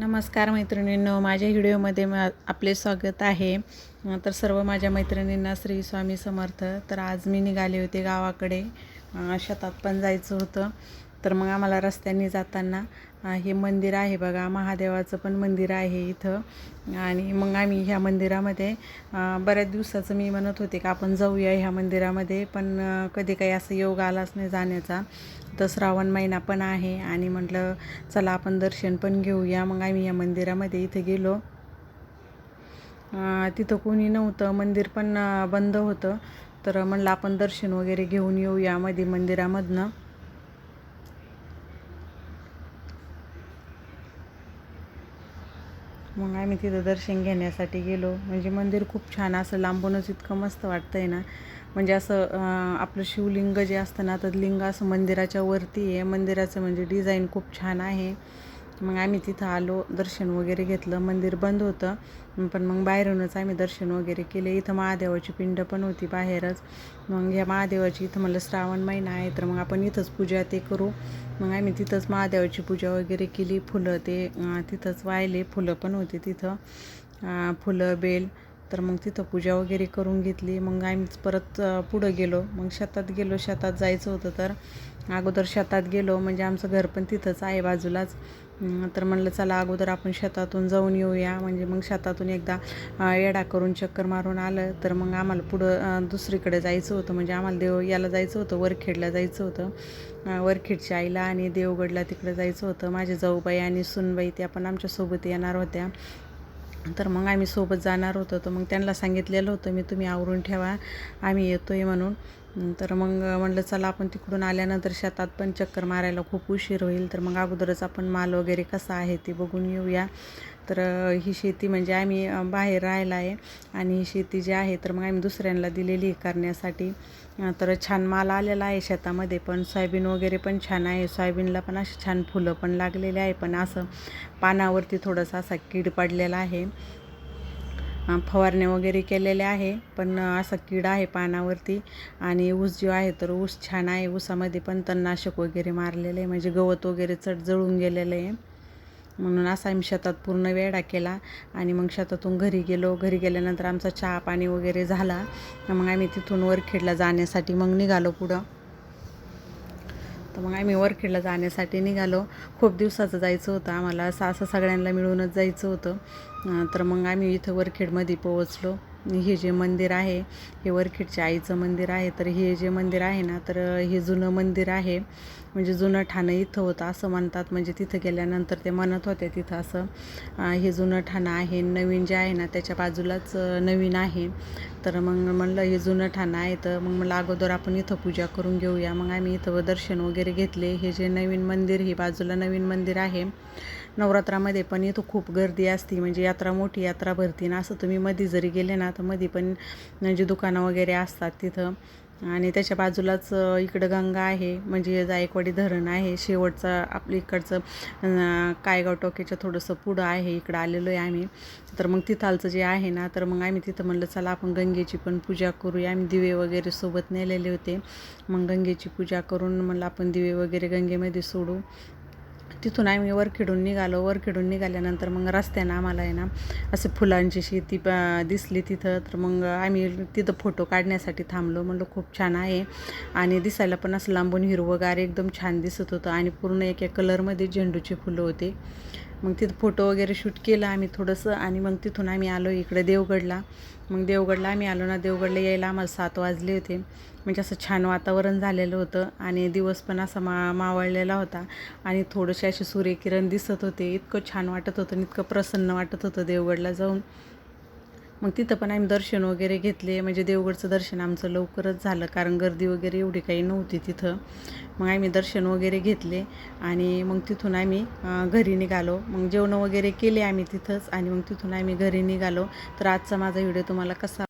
नमस्कार मैत्रिणींनो माझ्या व्हिडिओमध्ये मा आपले स्वागत आहे. तर सर्व माझ्या मैत्रिणींना श्री स्वामी समर्थ. तर आज मी निघाले होते गावाकडे. शेतात पण जायचं होतं. तर मग आम्हाला रस्त्याने जाताना हे मंदिर आहे बघा महादेवाचं पण मंदिर आहे इथं. आणि मग आम्ही ह्या मंदिरामध्ये बऱ्याच दिवसाचं मी म्हणत होते का आपण जाऊया ह्या मंदिरामध्ये पण कधी काही असं योग आलाच नाही जाण्याचा. तर श्रावण महिना पण आहे आणि म्हटलं चला आपण दर्शन पण घेऊया. मग आम्ही या मंदिरामध्ये इथे गेलो. तिथं कोणी नव्हतं मंदिर पण बंद होतं. तर म्हणलं आपण दर्शन वगैरे घेऊन येऊया मध्ये मंदिरामधनं. मग आम्ही तिथं दर्शन घेण्यासाठी गेलो. म्हणजे मंदिर खूप छान असं लांबूनच इतकं मस्त वाटतं आहे ना. म्हणजे असं आपलं शिवलिंग जे असतं ना तर लिंग असं मंदिराच्या वरती आहे. मंदिराचं म्हणजे डिझाईन खूप छान आहे. मग आम्ही तिथं आलो दर्शन वगैरे घेतलं मंदिर बंद होतं. पण मग बाहेरूनच आम्ही दर्शन वगैरे केले. इथं महादेवाची पिंड पण होती बाहेरच. मग ह्या महादेवाची इथं म्हणलं श्रावण महिना आहे तर मग आपण इथंच पूजा ते करू. मग आम्ही तिथंच महादेवाची पूजा वगैरे केली. फुलं ते तिथंच वाहिले. फुलं पण होती तिथं. फुलं बेल तर मग तिथं पूजा वगैरे करून घेतली. मग आम्ही परत पुढं गेलो. मग शेतात गेलो. शेतात जायचं होतं तर अगोदर शेतात गेलो. म्हणजे आमचं घर पण तिथंच आहे बाजूलाच. तर म्हणलं चला अगोदर आपण शेतातून जाऊन येऊया. म्हणजे मग शेतातून एकदा येडा करून चक्कर मारून आलं. तर मग आम्हाला पुढं दुसरीकडे जायचं होतं. म्हणजे आम्हाला देव याला जायचं होतं. वरखेडला जायचं होतं. वरखेडच्या आईला आणि देवगडला तिकडे जायचं होतं. माझे जाऊबाई आणि सुनबाई त्या पण आमच्यासोबत येणार होत्या. तर मग आम्ही सोबत जाणार होतो. तर मग त्यांना सांगितलेलं होतं मी तुम्ही आवरून ठेवा आम्ही येतो आहे म्हणून. तर मग म्हणलं चला आपण तिकडून आल्यानंतर शेतात पण चक्कर मारायला खूप उशीर होईल. तर मग अगोदरच आपण माल वगैरे कसा आहे ते बघून येऊया. तर ही शेती म्हणजे आम्ही बाहेर राहायला आहे आणि ही शेती जी आहे तर मग आम्ही दुसऱ्यांना दिलेली आहे करण्यासाठी. तर छान माल आलेला आहे शेतामध्ये पण सोयाबीन वगैरे पण छान आहे. सोयाबीनला पण अशी छान फुलं पण लागलेले आहे पण असं पानावरती थोडंसं असा कीड पडलेला आहे. फवारण्या वगैरे केलेल्या आहे. पण असा कीड आहे पानावरती. आणि ऊस जो आहे तर ऊस छान आहे. ऊसामध्ये पण तणनाशक वगैरे मारलेलं आहे. म्हणजे गवत वगैरे चढ जळून गेलेलं आहे. म्हणून असा आम्ही शेतात पूर्ण वेढा केला. आणि मग शेतातून घरी गेलो. घरी गेल्यानंतर आमचा चहा पाणी वगैरे झाला. मग आम्ही तिथून वरखेडला जाण्यासाठी मग निघालो पुढं. तर मग आम्ही वरखेडला जाण्यासाठी निघालो. खूप दिवसाचं जायचं होतं. आम्हाला असं असं सगळ्यांना मिळूनच जायचं होतं. तर मग आम्ही इथं वरखेडमध्ये पोहोचलो. हे जे मंदिर आहे हे वरखेडच्या आईचं मंदिर आहे तर हे जे मंदिर आहे ना तर हे जुनं मंदिर आहे. म्हणजे जुनं ठाणं इथं होतं असं म्हणतात. म्हणजे तिथं गेल्यानंतर ते म्हणत होते तिथं असं हे जुनं ठाणं आहे नवीन जे आहे ना त्याच्या बाजूलाच नवीन आहे. तर मग म्हणलं हे जुनं ठाणं आहे तर मग मला अगोदर आपण इथं पूजा करून घेऊया. मग आम्ही इथं दर्शन वगैरे घेतले. हे जे नवीन मंदिर हे बाजूला नवीन मंदिर आहे. नवरात्रामध्ये पण इथं खूप गर्दी असते. म्हणजे यात्रा मोठी यात्रा भरती ना असं तुम्ही मध्ये जरी गेले ना तर मध्ये पण म्हणजे दुकानं वगैरे असतात तिथं आणि त्याच्या बाजूलाच इकडं गंगा आहे. म्हणजे जायकवाडी धरण आहे. शेवटचं आपलं इकडचं कायगाव टोकेच्या थोडंसं पुढं आहे. इकडं आलेलो आहे आम्ही. तर मग तिथालचं जे आहे ना तर मग आम्ही तिथं म्हणलं चला आपण गंगेची पण पूजा करूया. आम्ही दिवे वगैरे सोबत नेलेले होते. मग गंगेची पूजा करून म्हणलं आपण दिवे वगैरे गंगेमध्ये सोडू. तिथून आम्ही वरखेडून निघालो. वरखेडून निघाल्यानंतर मग रस्त्यानं आम्हाला आहे ना असं फुलांची शेती प दिसली तिथं. तर मग आम्ही तिथं फोटो काढण्यासाठी थांबलो. म्हणलं खूप छान आहे. आणि दिसायला पण असं लांबून हिरवगार एकदम छान दिसत होतं. आणि पूर्ण एक एक कलरमध्ये झेंडूचे फुलं होते. मग तिथं फोटो वगैरे शूट केला आम्ही थोडंसं आणि मग तिथून आम्ही आलो इकडे देवगडला. मग देवगडला आम्ही आलो ना देवगडला यायला आम्हाला सात वाजले होते. म्हणजे असं छान वातावरण झालेलं होतं आणि दिवस पण असा मा मावळलेला होता. आणि थोडेसे असे सूर्यकिरण दिसत होते. इतकं छान वाटत होतं आणि इतकं प्रसन्न वाटत होतं देवगडला जाऊन. मग तिथं पण आम्ही दर्शन वगैरे घेतले. म्हणजे देवगडचं दर्शन आमचं लवकरच झालं कारण गर्दी वगैरे एवढी काही नव्हती तिथं. मग आम्ही दर्शन वगैरे घेतले आणि मग तिथून आम्ही घरी निघालो. मग जेवणं वगैरे केले आम्ही तिथंच आणि मग तिथून आम्ही घरी निघालो. तर आजचा माझा व्हिडिओ तुम्हाला कसा